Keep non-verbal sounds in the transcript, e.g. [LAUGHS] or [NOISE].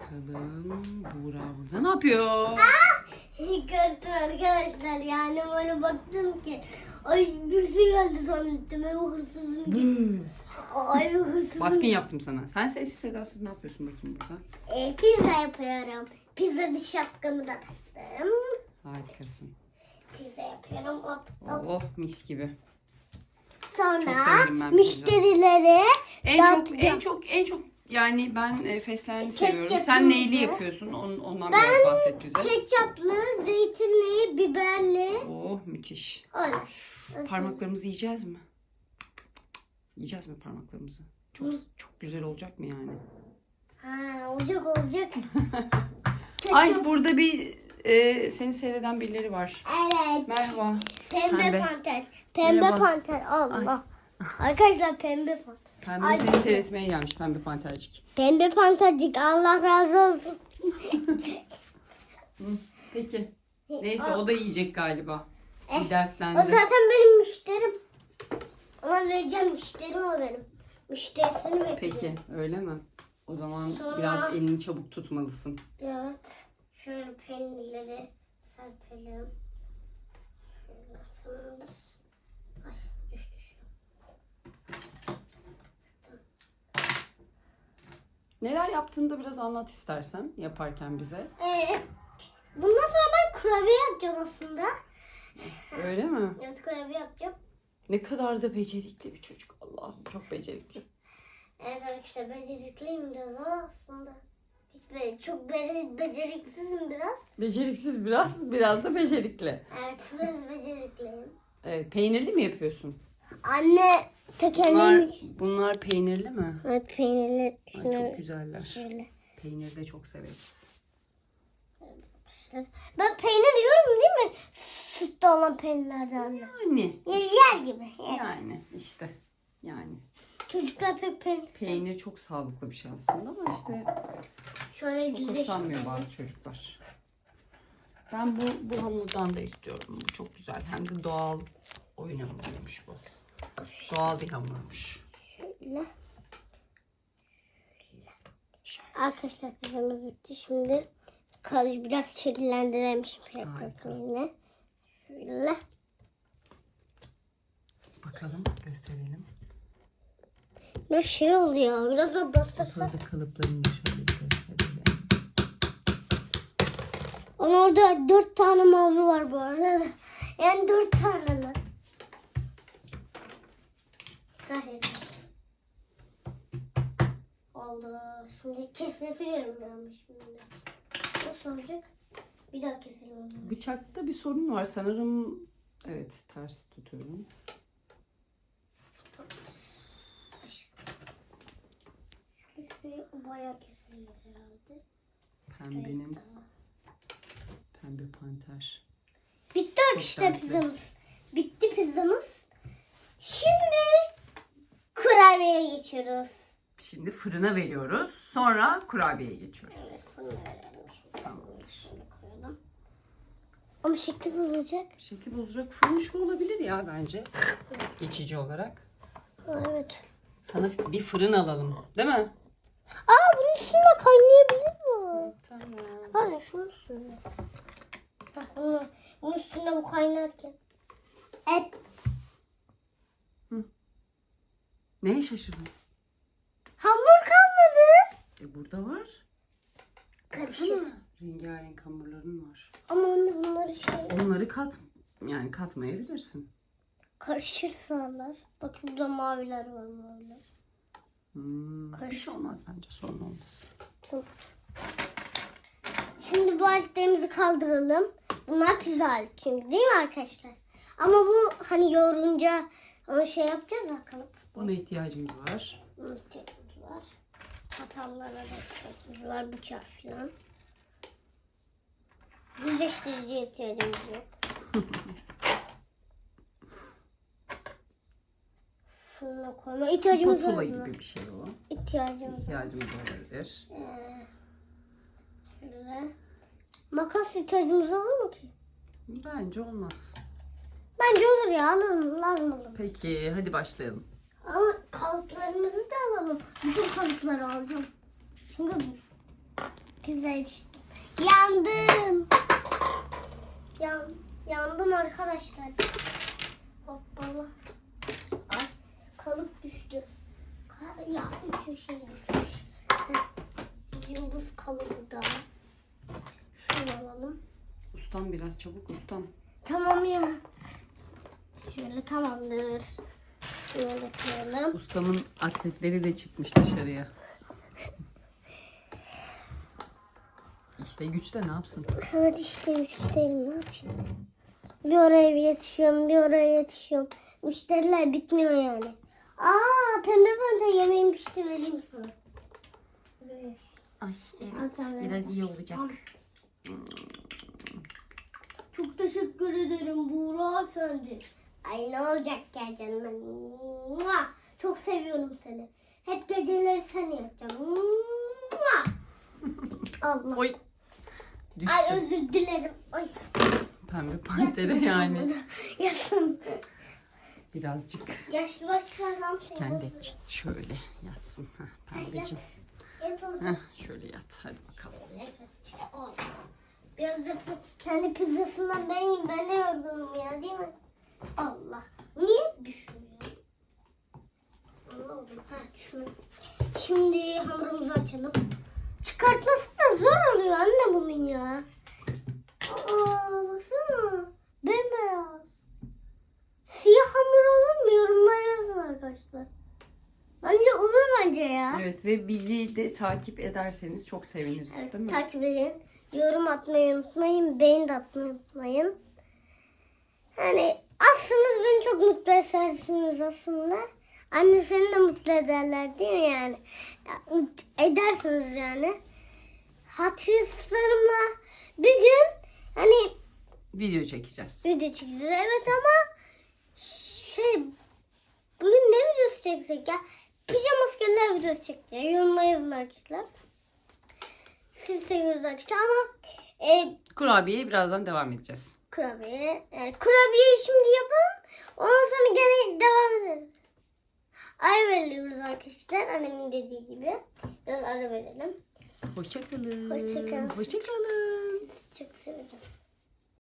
Bakalım Buğra burada ne yapıyor? [LAUGHS] Gördüm arkadaşlar yani böyle baktım ki ay birisi geldi zannettim ev hırsızım gibi. Ay hırsızım. Baskın yaptım sana. Sen sessiz sedasız ne yapıyorsun bakayım burada? E, pizza yapıyorum. Pizza diş şapkamı da taktım. Harikasın. Pizza yapıyorum. Hop, hop. Oh mis gibi. Sonra Çok severim ben pizza. müşterilere En çok dağıtacağım. en çok en çok yani ben e, fesleğeni seviyorum. Sen neyli yapıyorsun? Onun, ondan biraz bahset bize. Ketçaplı, zeytinli, biberli. Oh müthiş. Öyle. Parmaklarımızı yiyeceğiz mi? Yiyeceğiz mi parmaklarımızı? Çok çok güzel olacak mı yani? Ha, olacak olacak. [LAUGHS] Ay burada bir e, seni seyreden birileri var. Evet. Merhaba. Pembe, Pembe. panter. Pembe Merhaba. panter. Allah. Arkadaşlar pembe panter. Pembe Ay. seni seyretmeye gelmiş pembe pantercik. Pembe pantercik Allah razı olsun. Hı, Peki. Neyse o da yiyecek galiba. Eh, Bir O dertlendi. zaten benim müşterim. Ona vereceğim müşterim o benim. Müşterisini bekliyorum. Peki öyle mi? O zaman Sonra- biraz elini çabuk tutmalısın. Evet. Şöyle peynirleri serpelim. Şöyle. Ay düştü şu. Neler yaptığını da biraz anlat istersen yaparken bize. Ee, bundan sonra ben kurabiye yapacağım aslında. Öyle mi? Evet kurabiye yapacağım. Ne kadar da becerikli bir çocuk. Allah'ım çok becerikli. Evet arkadaşlar becerikliyim biraz ama aslında hiç be çok be beceriksizim biraz. Beceriksiz biraz, biraz da becerikli. Evet biraz becerikliyim. Evet, peynirli mi yapıyorsun? Anne Bunlar, tekerleğimi... bunlar peynirli mi? Evet peynirli. Ay, çok güzeller. şöyle. Peynir de çok severiz. Ben peynir yiyorum değil mi? Sütte olan peynirlerden. de. Yani. Ya yer gibi. yer. Yani işte. Yani. Çocuklar pek peynir. Peynir çok sağlıklı bir şey aslında ama işte Şöyle çok düzleştirelim. hoşlanmıyor bazı çocuklar. Ben bu, bu hamurdan da istiyorum. Bu çok güzel. Hem de doğal oyun hamuruymuş bu. Doğal bir hamurmuş. Şöyle. Arkadaşlar pizzamız bitti. Şimdi kalıcı biraz şekillendirelim şimdi ekmeğini. Şöyle. Bakalım gösterelim. Biraz şey oluyor. Biraz da bastırsak. Sırada kalıplarını şöyle gösterelim. Ama orada dört tane mavi var bu arada. Yani dört taneler. Gayet. Oldu. Şimdi kesmesi görünmüyormuş şimdi. Nasıl olacak? Bir daha keselim onu. Bıçakta bir sorun var sanırım. Evet ters tutuyorum. Şurayı bayağı keselim herhalde. Pembenin pembe panter. Bitti güzel. pizzamız. Bitti pizzamız. Şimdi kurabiyeye geçiyoruz. Şimdi fırına veriyoruz. Sonra kurabiyeye geçiyoruz. Evet, fırına verelim. Tamamdır. Ama şekli bozulacak. Şekli bozacak fırın şu olabilir ya bence. Geçici olarak. Ha, evet. Sana bir fırın alalım. Değil mi? Aa bunun üstünde kaynayabilir mi? Tamam. Var ya şunun üstünde. Bak bunun, üstünde bu kaynarken. Et. Neye şaşırdın? Hamur kalmadı. E burada var. Karışır. Baksana. Rengarenk hamurların var. Ama anne bunları şey Onları kat yani katmayabilirsin. karışır sağlar. Bak şurada maviler var maviler. Hmm, bir şey olmaz bence sorun olmaz. Tamam. Şimdi bu aletlerimizi kaldıralım. Bunlar pizza aleti çünkü değil mi arkadaşlar? Ama bu hani yoğurunca onu şey yapacağız ya kalıp. Buna ihtiyacımız var. Bunun ihtiyacımız var. Çatallara da ihtiyacımız var. Bıçak falan. Yüzleştiriciye ihtiyacımız yok. [LAUGHS] Şuna koyma ihtiyacımız var Spatula mı? gibi bir şey o. İhtiyacımız var. İhtiyacımız olabilir. Ee, şöyle. Makas ihtiyacımız olur mu ki? Bence olmaz. Bence olur ya alalım lazım olur. Peki hadi başlayalım. Ama kalıplarımızı da alalım. Bütün kalıpları alacağım. Çünkü Güzel düştüm. Yandım. Yan, yandım arkadaşlar. Hoppala. Ay kalıp düştü. Ya bütün şey düşmüş. Yıldız kalıbı da. Şunu alalım. Ustam biraz çabuk ustam. Tamam ya. Şöyle tamamdır. Şöyle koyalım. Ustamın atletleri de çıkmış dışarıya. İşte güçte ne yapsın? Evet işte üstteyim ne yapayım? Bir oraya bir yetişiyorum, bir oraya yetişiyorum. Müşteriler bitmiyor yani. Aa pembe panda yemeğim pişti vereyim sana. Ay Al tamam. biraz iyi olacak. Çok teşekkür ederim Buğra Efendi. Ay ne olacak ya canım. Mua! Çok seviyorum seni. Hep geceleri seni yapacağım. Mua! [LAUGHS] Allah. Oy. Düştü. Ay özür dilerim. Ay. Pembe pantere yani. Yatsın. Birazcık Yaşlı başlardan seni. kendi şöyle yatsın. Heh, pembeciğim. Yat orada. Heh, şöyle yat. Hadi bakalım. Biraz da kendi pizzasından ben yiyeyim. Ben de yorgunum ya değil mi? Allah. Niye düşmüyor? Anlamadım. Ha düşmüyor. Şimdi hamurumuzu açalım. Çıkartması da zor oluyor anne bunun ya. Aa baksana. Bembeyaz. Siyah hamur olur mu? Yorumlara yazın arkadaşlar. Bence olur bence ya. Evet ve bizi de takip ederseniz çok seviniriz Evet, değil mi? takip edin. Yorum atmayı unutmayın. Beğeni de atmayı unutmayın. Hani çok mutlu edersiniz aslında. Anne seni de mutlu ederler değil mi yani? Edersiniz yani. Hatırlarımla bir gün hani Video çekeceğiz. video çekeceğiz. Evet ama şey bugün ne videosu çeksek ya? Pijama askerler videosu çekeceğiz. Yorumlara yazın arkadaşlar. Siz seviyoruz arkadaşlar ama e, Kurabiyeye birazdan devam edeceğiz. Kurabiye. Yani kurabiyeyi şimdi yapalım. Ondan sonra gene devam ederiz. Ara veriyoruz arkadaşlar. Annemin dediği gibi. Biraz ara verelim. Hoşçakalın. Hoşça kalın. Hoşçakalın. Çok severim.